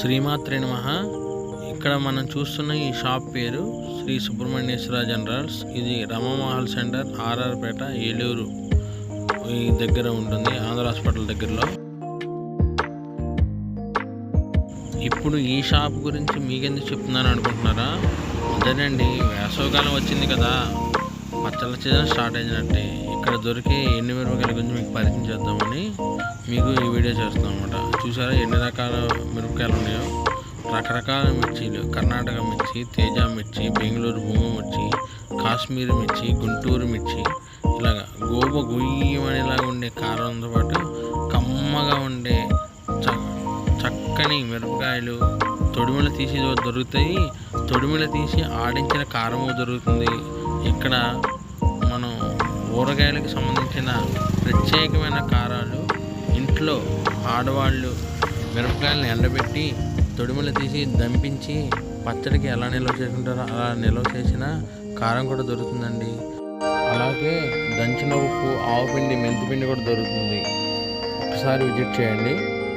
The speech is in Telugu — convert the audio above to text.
శ్రీమాత్రే నమ. ఇక్కడ మనం చూస్తున్న ఈ షాప్ పేరు శ్రీ సుబ్రహ్మణ్యేశ్వర జనరల్స్. ఇది రమమహల్ సెంటర్ ఆర్ఆర్పేట ఏలూరు. ఈ దగ్గర ఉంటుంది ఆంధ్ర హాస్పిటల్ దగ్గరలో. ఇప్పుడు ఈ షాప్ గురించి మీకెందుకు చెప్తున్నాను అనుకుంటున్నారా? అదేనండి వేసవకాలం వచ్చింది కదా. పచ్చళ్ళ సీజన్ స్టార్ట్ అయినట్టే ఇక్కడ దొరికే ఎన్ని మిరపకాయల గురించి మీకు పరిచయం చేద్దామని మీకు ఈ వీడియో చేస్తాం అనమాట చూసారా ఎన్ని రకాల మిరపకాయలు ఉన్నాయో? రకరకాల మిర్చీలు. కర్ణాటక మిర్చి తేజ మిర్చి బెంగళూరు భూమ మిర్చి కాశ్మీర్ మిర్చి గుంటూరు మిర్చి. ఇలాగా గోబ గుయ్యమనేలాగా ఉండే కారంతో పాటు కమ్మగా ఉండే చ చక్కని మిరపకాయలు తొడిమిలు తీసి దొరుకుతాయి. తొడిమిలు తీసి ఆడించిన కారము దొరుకుతుంది. ఇక్కడ మనం ఊరగాయలకు సంబంధించిన ప్రత్యేకమైన కారాలు ఇంట్లో ఆడవాళ్ళు మిరపకాయలను ఎండబెట్టి తొడిమలు తీసి దంపించి పచ్చడికి ఎలా నిల్వ చేసుకుంటారో అలా నిల్వ చేసిన కారం కూడా దొరుకుతుందండి. అలాగే దంచిన ఉప్పు ఆవు పిండి మెంతిపిండి కూడా దొరుకుతుంది. ఒకసారి విజిట్ చేయండి.